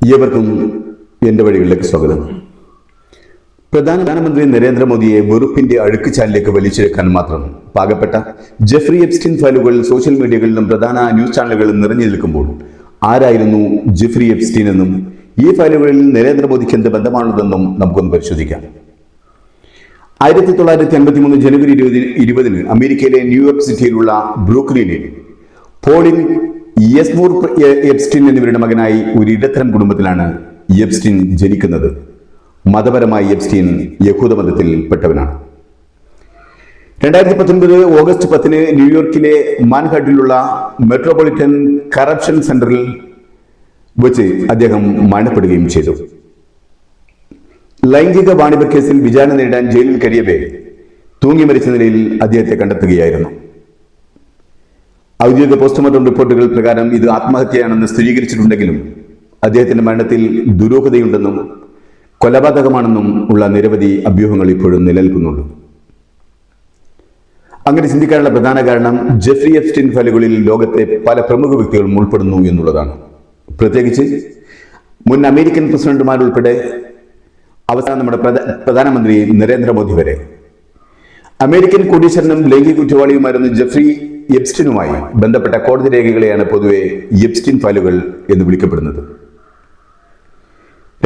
ഏവർക്കും എന്റെ വഴികളിലേക്ക് സ്വാഗതം. പ്രധാനമന്ത്രി നരേന്ദ്രമോദിയെ വെറുപ്പിന്റെ അഴുക്കുചാലിലേക്ക് വലിച്ചെടുക്കാൻ മാത്രം പാകപ്പെട്ട ജെഫ്രി എപ്സ്റ്റിൻ ഫയലുകൾ സോഷ്യൽ മീഡിയകളിലും പ്രധാന ന്യൂസ് ചാനലുകളിലും നിറഞ്ഞു നിൽക്കുമ്പോൾ ആരായിരുന്നു ജെഫ്രി എപ്സ്റ്റീൻ എന്നും ഈ ഫയലുകളിൽ നരേന്ദ്രമോദിക്ക് എന്ത് ബന്ധമാണുള്ളതെന്നും നമുക്കൊന്ന് പരിശോധിക്കാം. ആയിരത്തി തൊള്ളായിരത്തി അൻപത്തി മൂന്ന് ജനുവരി ഇരുപതിന് ഇരുപതിന് അമേരിക്കയിലെ ന്യൂയോർക്ക് സിറ്റിയിലുള്ള ബ്രൂക്ലിനിൽ പോളിൻ യെസ്മൂർ എബ്സ്റ്റിൻ എന്നിവരുടെ മകനായി ഒരു ഇടത്തരം കുടുംബത്തിലാണ് എബ്സ്റ്റിൻ ജനിക്കുന്നത്. മതപരമായി എപ്സ്റ്റീൻ യഹൂദ മതത്തിൽ പെട്ടവനാണ്. രണ്ടായിരത്തി പത്തൊൻപത് ഓഗസ്റ്റ് പത്തിന് ന്യൂയോർക്കിലെ മാൻഹാട്ടിലുള്ള മെട്രോപൊളിറ്റൻ കറപ്ഷൻ സെന്ററിൽ വെച്ച് അദ്ദേഹം മരണപ്പെടുകയും ചെയ്തു. ലൈംഗിക വാണിഭ കേസിൽ വിചാരണ നേടാൻ ജയിലിൽ കഴിയവേ തൂങ്ങി മരിച്ച നിലയിൽ അദ്ദേഹത്തെ കണ്ടെത്തുകയായിരുന്നു. ഔദ്യോഗിക പോസ്റ്റ്മോർട്ടം റിപ്പോർട്ടുകൾ പ്രകാരം ഇത് ആത്മഹത്യയാണെന്ന് സ്ഥിരീകരിച്ചിട്ടുണ്ടെങ്കിലും അദ്ദേഹത്തിന്റെ മരണത്തിൽ ദുരൂഹതയുണ്ടെന്നും കൊലപാതകമാണെന്നും ഉള്ള നിരവധി അഭ്യൂഹങ്ങൾ ഇപ്പോഴും നിലനിൽക്കുന്നുണ്ട്. അങ്ങനെ ചിന്തിക്കാനുള്ള പ്രധാന കാരണം ജെഫ്രി എഫ്റ്റിൻ ഫയലുകളിൽ ലോകത്തെ പല പ്രമുഖ വ്യക്തികളും ഉൾപ്പെടുന്നു എന്നുള്ളതാണ്. പ്രത്യേകിച്ച് മുൻ അമേരിക്കൻ പ്രസിഡന്റുമാരുൾപ്പെടെ അവസാനം നമ്മുടെ പ്രധ- പ്രധാനമന്ത്രി നരേന്ദ്രമോദി വരെ. അമേരിക്കൻ കോടീശ്വരനും ലൈംഗിക കുറ്റവാളിയുമായിരുന്ന ജെഫ്രി എപ്സ്റ്റിനുമായി ബന്ധപ്പെട്ട കോടതി രേഖകളെയാണ് പൊതുവെ എപ്സ്റ്റിൻ ഫയലുകൾ എന്ന് വിളിക്കപ്പെടുന്നത്.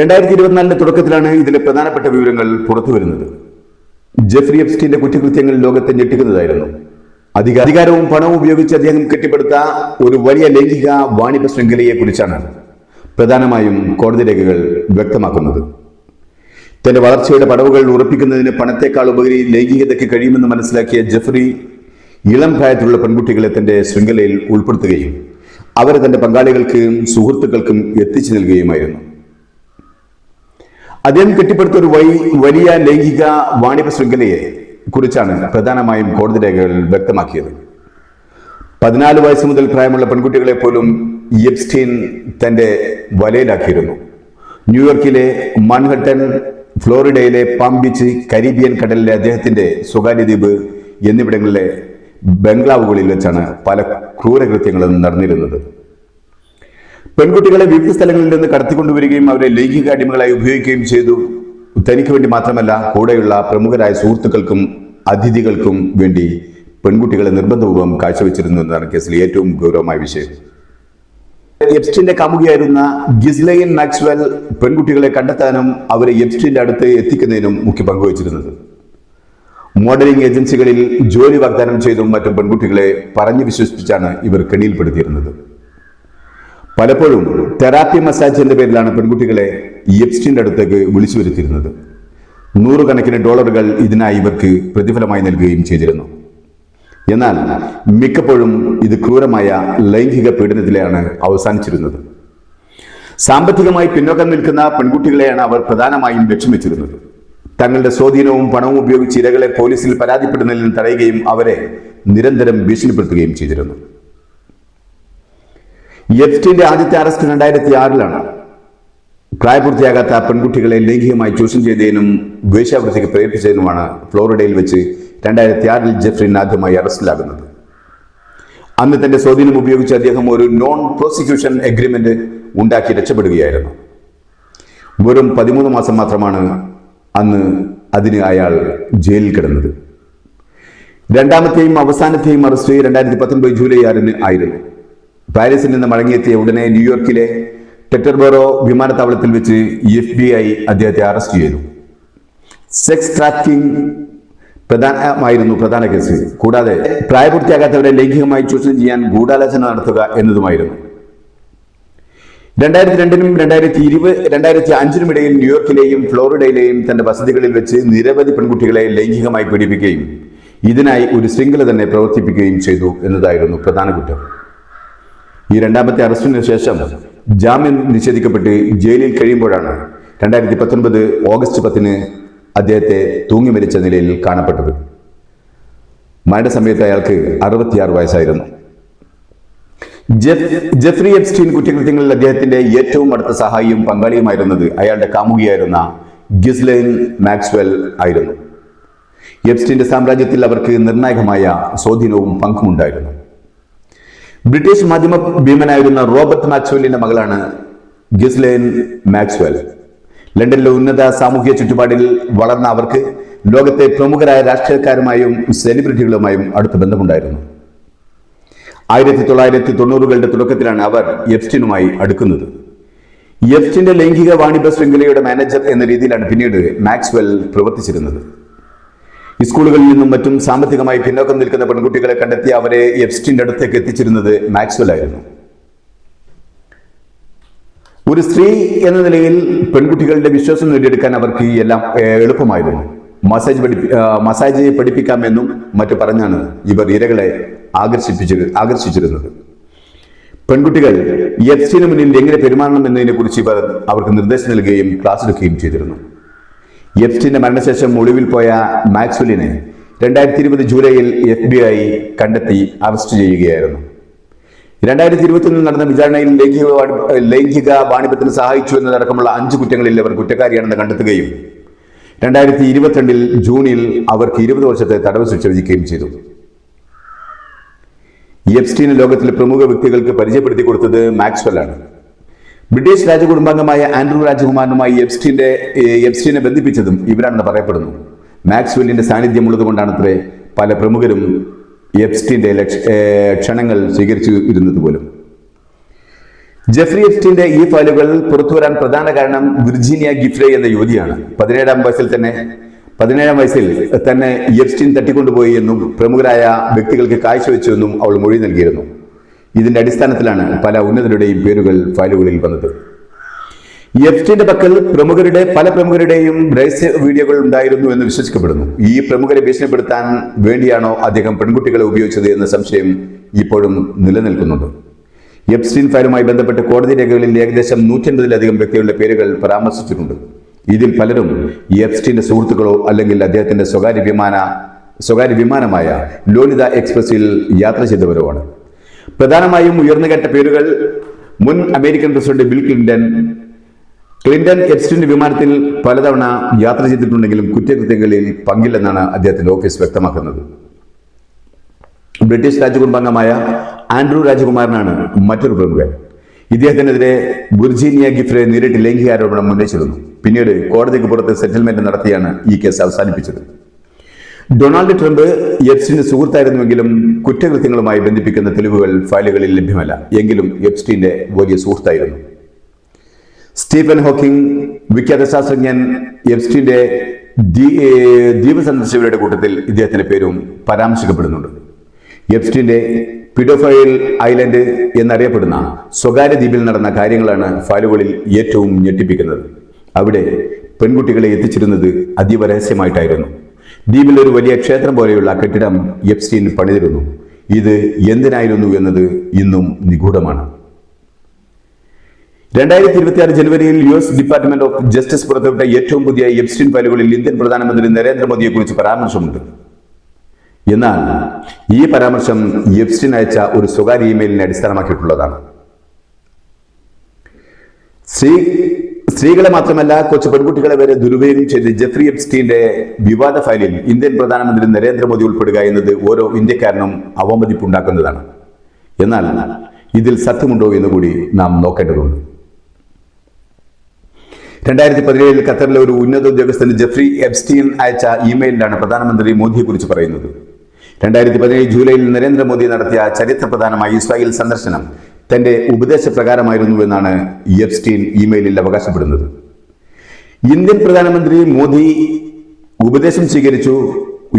രണ്ടായിരത്തി ഇരുപത്തിനാലിന്റെ തുടക്കത്തിലാണ് ഇതിലെ പ്രധാനപ്പെട്ട വിവരങ്ങൾ പുറത്തു വരുന്നത്. ജെഫ്രി എബ്സ്റ്റിന്റെ കുറ്റകൃത്യങ്ങൾ ലോകത്തെ ഞെട്ടിക്കുന്നതായിരുന്നു. അധിക- അധികാരവും പണവും ഉപയോഗിച്ച് അദ്ദേഹം കെട്ടിപ്പടുത്ത ഒരു വലിയ ലൈംഗിക വാണിഭ ശൃംഖലയെ കുറിച്ചാണ് പ്രധാനമായും കോടതി രേഖകൾ വ്യക്തമാക്കുന്നത്. തന്റെ വളർച്ചയുടെ പടവുകൾ ഉറപ്പിക്കുന്നതിന് പണത്തെക്കാൾ ഉപരി ലൈംഗികതയ്ക്ക് കഴിയുമെന്ന് മനസ്സിലാക്കിയ ജെഫ്രി ഇളം പ്രായത്തിലുള്ള പെൺകുട്ടികളെ തന്റെ ശൃംഖലയിൽ ഉൾപ്പെടുത്തുകയും അവരെ തന്റെ പങ്കാളികൾക്കും സുഹൃത്തുക്കൾക്കും എത്തിച്ചു നൽകുകയുമായിരുന്നു. അദ്ദേഹം കെട്ടിപ്പടുത്ത ഒരു വൈ വലിയ ലൈംഗിക വാണിഭ ശൃംഖലയെ കുറിച്ചാണ് പ്രധാനമായും കോടതി രേഖകൾ വ്യക്തമാക്കിയത്. പതിനാല് വയസ്സ് മുതൽ പ്രായമുള്ള പെൺകുട്ടികളെ പോലും എപ്സ്റ്റീൻ തന്റെ വലയിലാക്കിയിരുന്നു. ന്യൂയോർക്കിലെ മൺഹട്ടൻ ഫ്ലോറിഡയിലെ പാം ബീച്ച് കരീബിയൻ കടലിലെ അദ്ദേഹത്തിന്റെ സ്വകാര്യ ദ്വീപ് എന്നിവിടങ്ങളിലെ ബംഗ്ലാവുകളിൽ വെച്ചാണ് പല ക്രൂരകൃത്യങ്ങളും നടന്നിരുന്നത്. പെൺകുട്ടികളെ വിവിധ സ്ഥലങ്ങളിൽ നിന്ന് കടത്തിക്കൊണ്ടുവരികയും അവരെ ലൈംഗിക അടിമകളായി ഉപയോഗിക്കുകയും ചെയ്തു. തനിക്ക് വേണ്ടി മാത്രമല്ല കൂടെയുള്ള പ്രമുഖരായ സുഹൃത്തുക്കൾക്കും അതിഥികൾക്കും വേണ്ടി പെൺകുട്ടികളെ നിർബന്ധപൂർവം കാഴ്ചവെച്ചിരുന്നു എന്നതാണ് കേസിലെ ഏറ്റവും ഗൗരവമായ വിഷയം. എപ്സ്റ്റിന്റെ കാമുകിയായിരുന്ന ഗിസ്ലൈൻ മാക്സ്വെൽ പെൺകുട്ടികളെ കണ്ടെത്താനും അവരെ എപ്സ്റ്റിന്റെ അടുത്ത് എത്തിക്കുന്നതിനും മുഖ്യ പങ്കുവച്ചിരുന്നത് മോഡലിംഗ് ഏജൻസികളിൽ ജോലി വാഗ്ദാനം ചെയ്തും മറ്റും പെൺകുട്ടികളെ പറഞ്ഞു വിശ്വസിപ്പിച്ചാണ് ഇവർ കെണിയിൽപ്പെടുത്തിയിരുന്നത്. പലപ്പോഴും തെറാപ്പി മസാജിന്റെ പേരിലാണ് പെൺകുട്ടികളെ എപ്സ്റ്റിന്റെ അടുത്തേക്ക് വിളിച്ചു വരുത്തിയിരുന്നത്. നൂറുകണക്കിന് ഡോളറുകൾ ഇതിനായി ഇവർക്ക് പ്രതിഫലമായി നൽകുകയും ചെയ്തിരുന്നു. എന്നാൽ മിക്കപ്പോഴും ഇത് ക്രൂരമായ ലൈംഗിക പീഡനത്തിലാണ് അവസാനിച്ചിരുന്നത്. സാമ്പത്തികമായി പിന്നോക്കം നിൽക്കുന്ന പെൺകുട്ടികളെയാണ് അവർ പ്രധാനമായും ലക്ഷ്യം വെച്ചിരുന്നത്. തങ്ങളുടെ സ്വാധീനവും പണവും ഉപയോഗിച്ച് ഇരകളെ പോലീസിൽ പരാതിപ്പെടുന്നതിൽ തടയുകയും അവരെ നിരന്തരം ഭീഷണിപ്പെടുത്തുകയും ചെയ്തിരുന്നു. എഫ്റ്റിന്റെ ആദ്യത്തെ അറസ്റ്റ് രണ്ടായിരത്തി ആറിലാണ് പ്രായപൂർത്തിയാകാത്ത പെൺകുട്ടികളെ ലൈംഗികമായി ചൂഷണം ചെയ്തതിനും വേശ്യാവൃത്തിക്ക് പ്രേരിപ്പിച്ചതിനുമാണ് ഫ്ലോറിഡയിൽ വെച്ച് രണ്ടായിരത്തി ആറിൽ ജെഫ്രിൻ ആദ്യമായി അറസ്റ്റിലാകുന്നത്. അന്ന് തന്റെ സ്വാധീനം ഉപയോഗിച്ച് അദ്ദേഹം ഒരു നോൺ പ്രോസിക്യൂഷൻ എഗ്രിമെന്റ് ഉണ്ടാക്കി രക്ഷപ്പെടുകയായിരുന്നു. വെറും പതിമൂന്ന് മാസം മാത്രമാണ് അന്ന് അതിന് അയാൾ ജയിലിൽ കിടന്നത്. രണ്ടാമത്തെയും അവസാനത്തെയും അറസ്റ്റ് രണ്ടായിരത്തി പത്തൊൻപത് ജൂലൈ ആറിന് ആയിരുന്നു. പാരീസിൽ നിന്ന് മടങ്ങിയെത്തിയ ഉടനെ ന്യൂയോർക്കിലെ ടെറ്റർബോറോ വിമാനത്താവളത്തിൽ വെച്ച് എഫ് ബി ഐ അദ്ദേഹത്തെ അറസ്റ്റ് ചെയ്തു. സെക്സ് ട്രാഫിക്കിംഗ് പ്രധാനമായിരുന്നു പ്രധാന കേസ്. കൂടാതെ പ്രായപൂർത്തിയാകാത്തവരെ ലൈംഗികമായി ചൂഷണം ചെയ്യാൻ ഗൂഢാലോചന നടത്തുക എന്നതുമായിരുന്നു. രണ്ടായിരത്തി രണ്ടിനും രണ്ടായിരത്തി ഇരുപത് രണ്ടായിരത്തി അഞ്ചിനും ഇടയിൽ ന്യൂയോർക്കിലെയും ഫ്ലോറിഡയിലെയും തന്റെ വസതികളിൽ വെച്ച് നിരവധി പെൺകുട്ടികളെ ലൈംഗികമായി പീഡിപ്പിക്കുകയും ഇതിനായി ഒരു ശൃംഖല തന്നെ പ്രവർത്തിപ്പിക്കുകയും ചെയ്തു എന്നതായിരുന്നു പ്രധാന കുറ്റം. ഈ രണ്ടാമത്തെ അറസ്റ്റിന് ശേഷം ജാമ്യം നിഷേധിക്കപ്പെട്ട് ജയിലിൽ കഴിയുമ്പോഴാണ് രണ്ടായിരത്തി പത്തൊൻപത് ഓഗസ്റ്റ് പത്തിന് അദ്ദേഹത്തെ തൂങ്ങി മരിച്ച നിലയിൽ കാണപ്പെട്ടത്. സമയത്ത് അയാൾക്ക് അറുപത്തിയാറ് വയസ്സായിരുന്നു. ജെഫ്രി എപ്സ്റ്റീൻ കുറ്റകൃത്യങ്ങളിൽ അദ്ദേഹത്തിന്റെ ഏറ്റവും അടുത്ത സഹായിയും പങ്കാളിയുമായിരുന്നത് അയാളുടെ കാമുകിയായിരുന്ന ഗിസ്ലൈൻ മാക്സ്വെൽ ആയിരുന്നു. എപ്സ്റ്റീന്റെ സാമ്രാജ്യത്തിൽ അവർക്ക് നിർണായകമായ സ്വാധീനവും പങ്കുമുണ്ടായിരുന്നു ബ്രിട്ടീഷ് മാധ്യമ ഭീമനായിരുന്ന റോബർട്ട് മാക്സ്വെല്ലിന്റെ മകളാണ് ഗിസ്ലൈൻ മാക്സ്വെൽ. ലണ്ടനിലെ ഉന്നത സാമൂഹിക ചുറ്റുപാടിൽ വളർന്ന അവർക്ക് ലോകത്തെ പ്രമുഖരായ രാഷ്ട്രീയക്കാരുമായും സെലിബ്രിറ്റികളുമായും അടുത്ത ബന്ധമുണ്ടായിരുന്നു. ആയിരത്തി തൊള്ളായിരത്തി തൊണ്ണൂറുകളുടെ തുടക്കത്തിലാണ് അവർ എഫ്റ്റിനുമായി അടുക്കുന്നത്. എഫ്റ്റിന്റെ ലൈംഗിക വാണിഭ ശൃംഖലയുടെ മാനേജർ എന്ന രീതിയിലാണ് പിന്നീട് മാക്സ്വെൽ പ്രവർത്തിച്ചിരുന്നത്. സ്കൂളുകളിൽ നിന്നും മറ്റും സാമ്പത്തികമായി പിന്നോക്കം നിൽക്കുന്ന പെൺകുട്ടികളെ കണ്ടെത്തി അവരെ എഫ്സ്റ്റിന്റെ അടുത്തേക്ക് എത്തിച്ചിരുന്നത് മാക്സ്വെൽ ആയിരുന്നു. ഒരു സ്ത്രീ എന്ന നിലയിൽ പെൺകുട്ടികളുടെ വിശ്വാസം നേടിയെടുക്കാൻ അവർക്ക് എല്ലാം എളുപ്പമായിരുന്നു. മസാജ് പഠിപ്പി മസാജ് പഠിപ്പിക്കാമെന്നും മറ്റു പറഞ്ഞാണ് ഇവർ ഇരകളെ ആകർഷിപ്പിച്ചി ആകർഷിച്ചിരുന്നത്. പെൺകുട്ടികൾ എഫ്സിന് മുന്നിൽ എങ്ങനെ പെരുമാറണം എന്നതിനെ കുറിച്ച് ഇവർ അവർക്ക് നിർദ്ദേശം നൽകുകയും ക്ലാസ് എടുക്കുകയും ചെയ്തിരുന്നു. എഫ്റ്റിന്റെ മരണശേഷം ഒളിവിൽ പോയ മാക്സ്വെലിനെ രണ്ടായിരത്തി ഇരുപത് ജൂലൈയിൽ എഫ് ബി ഐ കണ്ടെത്തി അറസ്റ്റ് ചെയ്യുകയായിരുന്നു. രണ്ടായിരത്തി ഇരുപത്തിയൊന്നിൽ നടന്ന വിചാരണയിൽ ലൈംഗിക ലൈംഗിക വാണിഭത്തിന് സഹായിച്ചു എന്നതടക്കമുള്ള അഞ്ച് കുറ്റങ്ങളിൽ അവർ കുറ്റക്കാരിയാണെന്ന് കണ്ടെത്തുകയും രണ്ടായിരത്തി ഇരുപത്തിരണ്ടിൽ ജൂണിൽ അവർക്ക് ഇരുപത് വർഷത്തെ തടവ് ശിക്ഷ വിധിക്കുകയും ചെയ്തു. എപ്സ്റ്റീന് ലോകത്തിലെ പ്രമുഖ വ്യക്തികൾക്ക് പരിചയപ്പെടുത്തി കൊടുത്തത് മാക്സ്വെൽ ആണ് ബ്രിട്ടീഷ് രാജകുടുംബാംഗമായ ആൻഡ്രൂ രാജകുമാരനുമായി എപ്സ്റ്റീന്റെ എപ്സ്റ്റീനെ ബന്ധിപ്പിച്ചതും ഇവരാണെന്ന് പറയപ്പെടുന്നു. മാക്സ്വെല്ലിന്റെ സാന്നിധ്യം ഉള്ളതുകൊണ്ടാണത്രേ പല പ്രമുഖരും എപ്സ്റ്റീന്റെ ക്ഷണങ്ങൾ സ്വീകരിച്ചു ഇരുന്നത് പോലും ജെഫ്രി എപ്സ്റ്റീന്റെ ഈ ഫയലുകൾ പുറത്തുവരാൻ പ്രധാന കാരണം വിർജീനിയ ഗിഫ്രെ എന്ന യുവതിയാണ്. പതിനേഴാം വയസ്സിൽ തന്നെ പതിനേഴാം വയസ്സിൽ തന്നെ എപ്സ്റ്റീൻ തട്ടിക്കൊണ്ടുപോയി എന്നും പ്രമുഖരായ വ്യക്തികൾക്ക് കാഴ്ചവെച്ചു എന്നും അവൾ മൊഴി നൽകിയിരുന്നു. ഇതിന്റെ അടിസ്ഥാനത്തിലാണ് പല ഉന്നതരുടെയും പേരുകൾ ഫയലുകളിൽ വന്നത്. എഫ്റ്റിന്റെ പക്കൽ പ്രമുഖരുടെ പല പ്രമുഖരുടെയും രഹസ്യ വീഡിയോകൾ ഉണ്ടായിരുന്നു എന്ന് വിശ്വസിക്കപ്പെടുന്നു. ഈ പ്രമുഖരെ ഭീഷണിപ്പെടുത്താൻ വേണ്ടിയാണോ അദ്ദേഹം പെൺകുട്ടികളെ ഉപയോഗിച്ചത് എന്ന സംശയം ഇപ്പോഴും നിലനിൽക്കുന്നുണ്ട്. എപ്സ്റ്റീൻ ഫയലുമായി ബന്ധപ്പെട്ട് കോടതി രേഖകളിൽ ഏകദേശം നൂറ്റൻപതിലധികം വ്യക്തികളുടെ പേരുകൾ പരാമർശിച്ചിട്ടുണ്ട്. ഇതിൽ പലരും എഫ്സ്റ്റിന്റെ സുഹൃത്തുക്കളോ അല്ലെങ്കിൽ അദ്ദേഹത്തിന്റെ സ്വകാര്യ വിമാന സ്വകാര്യ വിമാനമായ ലോലിത എക്സ്പ്രസിൽ യാത്ര ചെയ്തവരോ ആണ് പ്രധാനമായും ഉയർന്നുകേട്ട പേരുകൾ മുൻ American president Bill Clinton. Clinton എഫ്സ്റ്റിന്റെ വിമാനത്തിൽ പലതവണ യാത്ര ചെയ്തിട്ടുണ്ടെങ്കിലും കുറ്റകൃത്യങ്ങളിൽ പങ്കില്ലെന്നാണ് അദ്ദേഹത്തിന്റെ ഓഫീസ് വ്യക്തമാക്കുന്നത്. ബ്രിട്ടീഷ് രാജകുടുംബാംഗമായ ആൻഡ്രൂ രാജകുമാരനാണ് മറ്റൊരു പ്രമുഖൻ. ഇദ്ദേഹത്തിനെതിരെ വിർജീനിയ ഗിഫ്രെ നേരിട്ട് ലൈംഗികാരോപണം ഉന്നയിച്ചിരുന്നു. പിന്നീട് കോടതിക്ക് പുറത്ത് സെറ്റിൽമെന്റ് നടത്തിയാണ് ഈ കേസ് അവസാനിപ്പിച്ചത്. ഡൊണാൾഡ് ട്രംപ് എപ്സ്റ്റിന്റെ സുഹൃത്തായിരുന്നുവെങ്കിലും കുറ്റകൃത്യങ്ങളുമായി ബന്ധിപ്പിക്കുന്ന തെളിവുകൾ ഫയലുകളിൽ ലഭ്യമല്ല. എങ്കിലും എപ്സ്റ്റീന്റെ വലിയ സുഹൃത്തായിരുന്നു. സ്റ്റീഫൻ ഹോക്കിംഗ് വിഖ്യാത ശാസ്ത്രജ്ഞൻ എപ്സ്റ്റീന്റെ ദ്വീപ് സന്ദർശകരുടെ കൂട്ടത്തിൽ ഇദ്ദേഹത്തിന്റെ പേരും പരാമർശിക്കപ്പെടുന്നുണ്ട്. എപ്സ്റ്റീന്റെ പിഡോഫൈൽ ഐലൻഡ് എന്നറിയപ്പെടുന്ന സ്വകാര്യ ദ്വീപിൽ നടന്ന കാര്യങ്ങളാണ് ഫയലുകളിൽ ഏറ്റവും ഞെട്ടിപ്പിക്കുന്നത്. അവിടെ പെൺകുട്ടികളെ എത്തിച്ചിരുന്നത് അതീവ രഹസ്യമായിട്ടായിരുന്നു ദ്വീപിൽ ഒരു വലിയ ക്ഷേത്രം പോലെയുള്ള കെട്ടിടം എപ്സ്റ്റീൻ പണിതിരുന്നു. ഇത് എന്തിനായിരുന്നു എന്നത് ഇന്നും നിഗൂഢമാണ്. രണ്ടായിരത്തി ഇരുപത്തിയാറ് ജനുവരിയിൽ U S department of justice പുറത്തുവിട്ട ഏറ്റവും പുതിയ എപ്സ്റ്റീൻ ഫയലുകളിൽ ഇന്ത്യൻ പ്രധാനമന്ത്രി നരേന്ദ്രമോദിയെ കുറിച്ച് പരാമർശമുണ്ട്. എന്നാൽ ഈ പരാമർശം എപ്സ്റ്റീൻ അയച്ച ഒരു സ്വകാര്യ ഇമെയിലിനെ അടിസ്ഥാനമാക്കിയിട്ടുള്ളതാണ്. സ്ത്രീ സ്ത്രീകളെ മാത്രമല്ല കൊച്ചു പെൺകുട്ടികളെ വരെ ദുരുപയോഗം ചെയ്ത് ജെഫ്രി എഫ്സ്റ്റീന്റെ വിവാദ ഫയലിൽ ഇന്ത്യൻ പ്രധാനമന്ത്രി നരേന്ദ്രമോദി ഉൾപ്പെടുക എന്നത് ഓരോ ഇന്ത്യക്കാരനും അവമതിപ്പുണ്ടാക്കുന്നതാണ്. എന്നാൽ ഇതിൽ സത്യമുണ്ടോ എന്ന് കൂടി നാം നോക്കേണ്ടതുണ്ട്. രണ്ടായിരത്തി പതിനേഴിൽ ഖത്തറിലെ ഒരു ഉന്നത ഉദ്യോഗസ്ഥന് ജെഫ്രി എബ്സ്റ്റീൻ അയച്ച ഇമെയിലിലാണ് പ്രധാനമന്ത്രി മോദിയെക്കുറിച്ച് പറയുന്നത്. രണ്ടായിരത്തി പതിനേഴ് ജൂലൈയിൽ നരേന്ദ്രമോദി നടത്തിയ ചരിത്രപ്രധാനമായ ഇസ്രായേൽ സന്ദർശനം തന്റെ ഉപദേശപ്രകാരമായിരുന്നു എന്നാണ് എബ്സ്റ്റീൻ ഇമെയിലിൽ അവകാശപ്പെടുന്നത്. ഇന്ത്യൻ പ്രധാനമന്ത്രി മോദി ഉപദേശം സ്വീകരിച്ചു.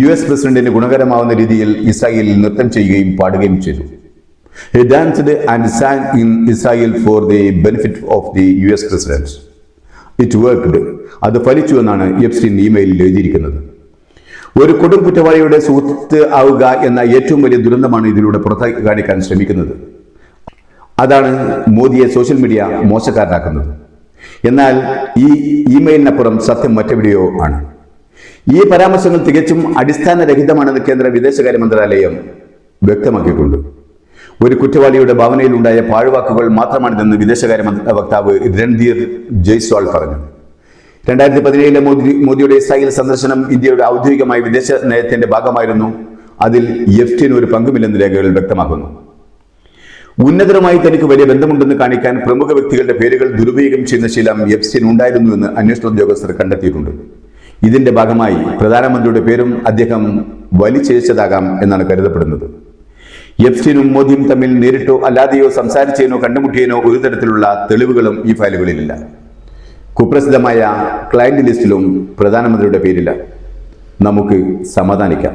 യു എസ് പ്രസിഡന്റിന് ഗുണകരമാവുന്ന രീതിയിൽ ഇസ്രായേലിൽ നൃത്തം ചെയ്യുകയും പാടുകയും ചെയ്തു. He danced and sang in Israel for the benefit the US president. It worked അത് ഫലിച്ചു എന്നാണ് എപ്സ്റ്റീൻ ഇമെയിലിൽ എഴുതിയിരിക്കുന്നത്. ഒരു കൊടും കുറ്റവാളിയുടെ സുഹൃത്ത് ആവുക എന്ന ഏറ്റവും വലിയ ദുരന്തമാണ് ഇതിലൂടെ പുറത്തേക്ക് കാണിക്കാൻ ശ്രമിക്കുന്നത്. അതാണ് മോദിയെ സോഷ്യൽ മീഡിയ മോശക്കാരനാക്കുന്നത്. എന്നാൽ ഈ ഇമെയിലിനപ്പുറം സത്യം മറ്റെവിടെയോ ആണ്. ഈ പരാമർശങ്ങൾ തികച്ചും അടിസ്ഥാനരഹിതമാണെന്ന് കേന്ദ്ര വിദേശകാര്യ മന്ത്രാലയം വ്യക്തമാക്കിയിട്ടുണ്ട്. ഒരു കുറ്റവാളിയുടെ ഭാവനയിലുണ്ടായ പാഴ്വാക്കുകൾ മാത്രമാണിതെന്ന് വിദേശകാര്യ വക്താവ് രൺധീർ ജയ്സ്വാൾ പറഞ്ഞു. രണ്ടായിരത്തി പതിനേഴിലെ മോദി മോദിയുടെ ഇസ്രായേൽ സന്ദർശനം ഇന്ത്യയുടെ ഔദ്യോഗികമായ വിദേശ നയത്തിന്റെ ഭാഗമായിരുന്നു. അതിൽ എഫ്റ്റിന് ഒരു പങ്കുമില്ലെന്ന് രേഖകൾ വ്യക്തമാക്കുന്നു. ഉന്നതരുമായി തനിക്ക് വലിയ ബന്ധമുണ്ടെന്ന് കാണിക്കാൻ പ്രമുഖ വ്യക്തികളുടെ പേരുകൾ ദുരുപയോഗം ചെയ്യുന്ന ശീലം എഫ്സ്റ്റീൻ ഉണ്ടായിരുന്നു എന്ന് അന്വേഷണ ഉദ്യോഗസ്ഥർ കണ്ടെത്തിയിട്ടുണ്ട്. ഇതിന്റെ ഭാഗമായി പ്രധാനമന്ത്രിയുടെ പേരും അദ്ദേഹം വലിച്ചേച്ചതാകാം എന്നാണ് കരുതപ്പെടുന്നത്. എപ്സ്റ്റീനും മോദിയും തമ്മിൽ നേരിട്ടോ അല്ലാതെയോ സംസാരിച്ചതിനോ കണ്ടുമുട്ടിയതിനോ ഒരു തരത്തിലുള്ള തെളിവുകളും ഈ ഫയലുകളിലില്ല. കുപ്രസിദ്ധമായ ക്ലയന്റ് ലിസ്റ്റിലും പ്രധാനമന്ത്രിയുടെ പേരില്ല നമുക്ക് സമാധാനിക്കാം.